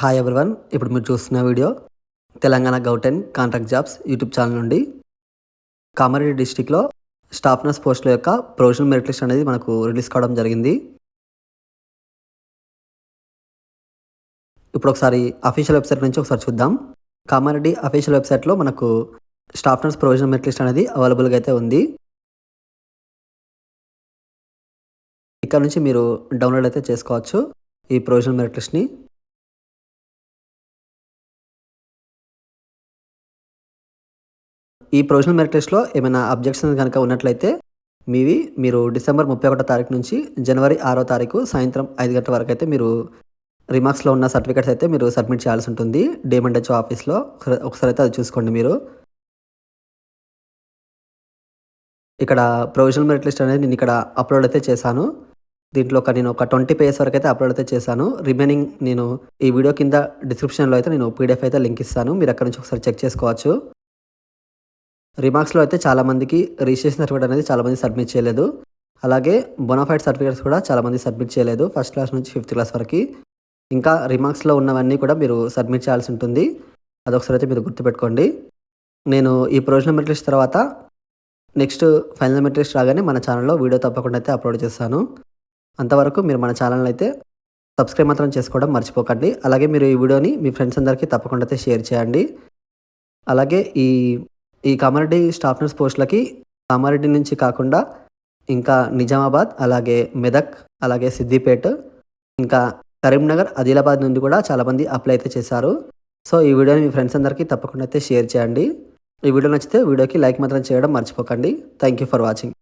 Hi everyone ఇప్పుడు మీరు చూస్తున్న వీడియో తెలంగాణ గౌటెన్ కాంట్రాక్ట్ జాబ్స్ యూట్యూబ్ ఛానల్ నుండి. కామారెడ్డి డిస్టిక్లో స్టాఫ్ నర్స్ పోస్టుల యొక్క ప్రొవిజనల్ మెరిట్ లిస్ట్ అనేది మనకు రిలీజ్ కావడం జరిగింది. ఇప్పుడు ఒకసారి అఫీషియల్ వెబ్సైట్ నుంచి ఒకసారి చూద్దాం. కామారెడ్డి అఫీషియల్ వెబ్సైట్లో మనకు staff nurse provisional merit list అనేది అవైలబుల్గా అయితే ఉంది. ఇక్కడ నుంచి మీరు డౌన్లోడ్ అయితే చేసుకోవచ్చు ఈ ప్రొవిజనల్ మెరిట్ లిస్ట్ని. ఈ ప్రొవిజనల్ మెరిట్ లిస్ట్లో ఏమైనా అబ్జెక్షన్స్ కనుక ఉన్నట్లయితే మీవి మీరు డిసెంబర్ ముప్పై ఒకటో తారీఖు నుంచి జనవరి ఆరో తారీఖు సాయంత్రం ఐదు గంటల వరకు అయితే మీరు రిమార్క్స్లో ఉన్న సర్టిఫికేట్స్ అయితే మీరు సబ్మిట్ చేయాల్సి ఉంటుంది. డేమండ్ హెచ్ఓ ఆఫీస్లో. ఒకసారి అయితే అది చూసుకోండి మీరు. ఇక్కడ ప్రొవిజనల్ మెరిట్ లిస్ట్ అనేది నేను ఇక్కడ అప్లోడ్ అయితే చేశాను. దీంట్లో ఒక నేను ఒక ట్వంటీ పేజెస్ వరకు అయితే అప్లోడ్ అయితే చేశాను. రిమైనింగ్ నేను ఈ వీడియో కింద డిస్క్రిప్షన్లో అయితే నేను పీడిఎఫ్ అయితే లింక్ ఇస్తాను. మీరు అక్కడ నుంచి ఒకసారి చెక్ చేసుకోవచ్చు. రిమార్క్స్లో అయితే చాలామందికి రిజిస్ట్రేషన్ సర్టిఫికేట్ అనేది చాలామంది సబ్మిట్ చేయలేదు. అలాగే బొనాఫైడ్ సర్టిఫికేట్స్ కూడా చాలామంది సబ్మిట్ చేయలేదు ఫస్ట్ క్లాస్ నుంచి ఫిఫ్త్ క్లాస్ వరకు. ఇంకా రిమార్క్స్లో ఉన్నవన్నీ కూడా మీరు సబ్మిట్ చేయాల్సి ఉంటుంది. అదొకసారి అయితే మీరు గుర్తుపెట్టుకోండి. నేను ఈ ప్రొవిజనల్ మెట్రిక్స్ తర్వాత నెక్స్ట్ ఫైనల్ మెట్రిక్స్ రాగానే మన ఛానల్లో వీడియో తప్పకుండా అయితే అప్లోడ్ చేస్తాను. అంతవరకు మీరు మన ఛానల్ అయితే సబ్స్క్రైబ్ మాత్రం చేసుకోవడం మర్చిపోకండి. అలాగే మీరు ఈ వీడియోని మీ ఫ్రెండ్స్ అందరికీ తప్పకుండా అయితే షేర్ చేయండి. అలాగే ఈ ఈ కామారెడ్డి స్టాఫ్ నర్స్ పోస్టులకి కామారెడ్డి నుంచి కాకుండా ఇంకా నిజామాబాద్ అలాగే మెదక్ అలాగే సిద్దిపేట్ ఇంకా కరీంనగర్ ఆదిలాబాద్ నుండి కూడా చాలామంది అప్లై అయితే చేశారు. సో ఈ వీడియోని మీ ఫ్రెండ్స్ అందరికీ తప్పకుండా అయితే షేర్ చేయండి. ఈ వీడియో నచ్చితే వీడియోకి లైక్ మాత్రం చేయడం మర్చిపోకండి. Thank you for watching.